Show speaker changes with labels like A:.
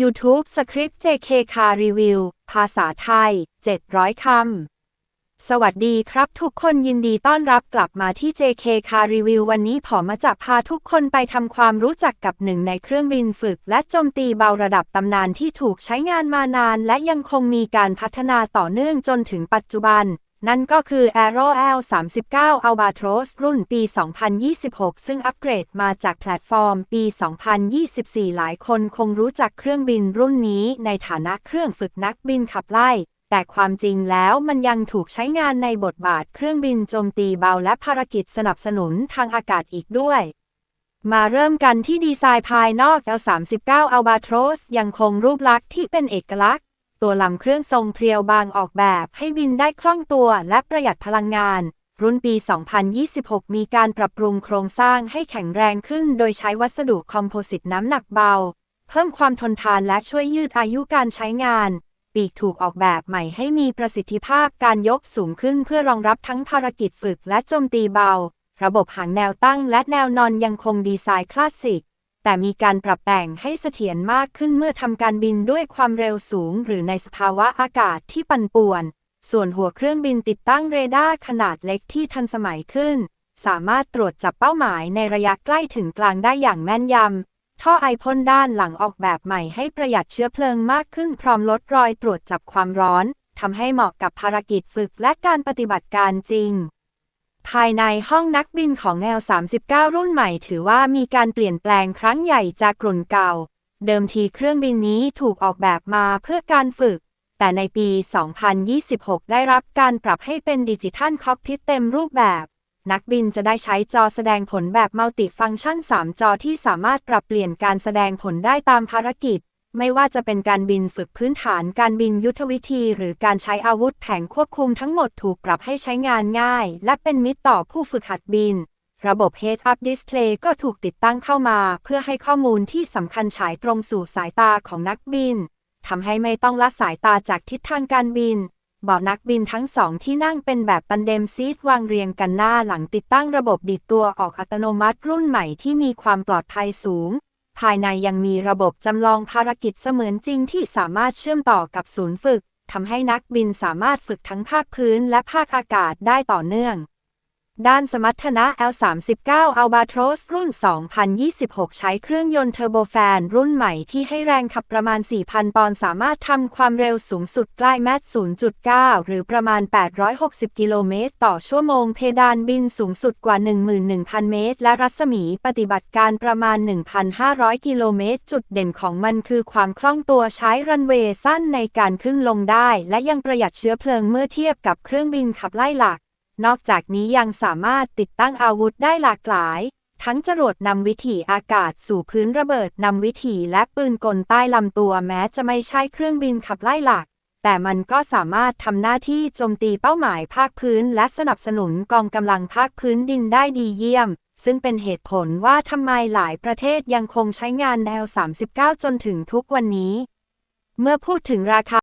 A: YouTube สคริปต์ JK Car Review ภาษาไทย 700 คำ สวัสดีครับทุกคนยินดีต้อนรับกลับมาที่ JK Car Review วันนี้ผมมาจะพาทุกคนไปทำความรู้จักกับหนึ่งในเครื่องบินฝึก และโจมตีเบาระดับตำนานที่ถูกใช้งานมานาน และยังคงมีการพัฒนาต่อเนื่องจนถึงปัจจุบัน นั่นก็คือ Aero L39 Albatros รุ่นปี 2026 ซึ่งอัปเกรดมาจากแพลตฟอร์มปี 2024 หลายคนคงรู้จักเครื่องบินรุ่นนี้ในฐานะเครื่องฝึกนักบินขับไล่ แต่ความจริงแล้วมันยังถูกใช้งานในบทบาทเครื่องบินโจมตีเบาและภารกิจสนับสนุนทางอากาศอีกด้วยมาเริ่มกันที่ดีไซน์ภายนอก L39 Albatros ยังคงรูปลักษณ์ที่เป็นเอกลักษณ์ ตัวลำเครื่องทรงเพรียวบางออกแบบให้บินได้คล่องตัวและประหยัดพลังงาน รุ่นปี 2026 มีการปรับปรุงโครงสร้างให้แข็งแรงขึ้น โดยใช้วัสดุคอมโพสิตน้ำหนักเบา เพิ่มความทนทานและช่วยยืดอายุการใช้งาน ปีกถูกออกแบบใหม่ให้มีประสิทธิภาพการยกสูงขึ้นเพื่อรองรับทั้งภารกิจฝึกและโจมตีเบา ระบบหางแนวตั้งและแนวนอนยังคงดีไซน์คลาสสิก แต่มีการปรับแต่งให้เสถียรมากขึ้นเมื่อทำการบินด้วยความเร็วสูง หรือในสภาวะอากาศที่ปั่นป่วน ส่วนหัวเครื่องบินติดตั้งเรดาร์ขนาดเล็กที่ทันสมัยขึ้น สามารถตรวจจับเป้าหมายในระยะใกล้ถึงกลางได้อย่างแม่นยำ ท่อไอพ่นด้านหลังออกแบบใหม่ให้ประหยัดเชื้อเพลิงมากขึ้นพร้อมลดรอยตรวจจับความร้อนทำให้เหมาะกับภารกิจฝึกและการปฏิบัติการจริง ภายในห้องนักบินของแนว 39 รุ่นใหม่ถือว่ามีการเปลี่ยนแปลงครั้งใหญ่จากกลุ่นเก่า เดิมทีเครื่องบินนี้ถูกออกแบบมาเพื่อการฝึก แต่ในปี 2026 ได้รับการปรับให้เป็นดิจิทัลคอกพิทเต็มรูปแบบ นักบินจะได้ใช้จอแสดงผลแบบมัลติฟังก์ชัน 3 จอที่สามารถปรับเปลี่ยนการแสดงผลได้ตามภารกิจ ไม่ว่าจะเป็นการบินฝึกพื้นฐานการบินยุทธวิธีหรือการใช้อาวุธแผงควบคุมทั้งหมดถูกปรับให้ใช้งานง่าย และเป็นมิตรต่อผู้ฝึกหัดบิน ระบบ Head-Up Display ก็ถูกติดตั้งเข้ามา เพื่อให้ข้อมูลที่สำคัญฉายตรงสู่สายตาของนักบินทำให้ไม่ต้องละสายตาจากทิศทางการบินเบาะนักบินทั้งสองที่นั่งเป็นแบบปันเดมซีทวางเรียงกันหน้าหลังติดตั้งระบบดีดตัวออกอัตโนมัติรุ่นใหม่ที่มีความปลอดภัยสูง ภายในยังมีระบบจำลองภารกิจเสมือนจริงที่สามารถเชื่อมต่อกับศูนย์ฝึกทำให้นักบินสามารถฝึกทั้งภาคพื้นและภาคอากาศได้ต่อเนื่อง ด้านสมรรถนะ L39 Albatros รุ่น 2026 ใช้เครื่องยนต์เทอร์โบแฟน รุ่นใหม่ที่ให้แรงขับประมาณ 4,000 ปอนด์ สามารถทำความเร็วสูงสุดใกล้แมท0.9 หรือประมาณ 860 กิโลเมตร ต่อชั่วโมง เพดานบินสูงสุดกว่า 11,000 เมตร และรัศมีปฏิบัติการประมาณ 1,500 กิโลเมตร จุดเด่นของมันคือความคล่องตัวใช้รันเวย์สั้นในการขึ้นลงได้ และยังประหยัดเชื้อเพลิงเมื่อเทียบกับเครื่องบินขับไล่หลัก นอกจากนี้ยังสามารถติดตั้งอาวุธได้หลากหลาย ทั้งจรวดนำวิถีอากาศสู่พื้นระเบิดนำวิถีและปืนกลใต้ลำตัวแม้จะไม่ใช่เครื่องบินขับไล่หลัก แต่มันก็สามารถทำหน้าที่โจมตีเป้าหมายภาคพื้น และสนับสนุนกองกำลังภาคพื้นดินได้ดีเยี่ยม ซึ่งเป็นเหตุผลว่าทำไมหลายประเทศยังคงใช้งานแนว 39 จนถึงทุกวันนี้ เมื่อพูดถึงราคา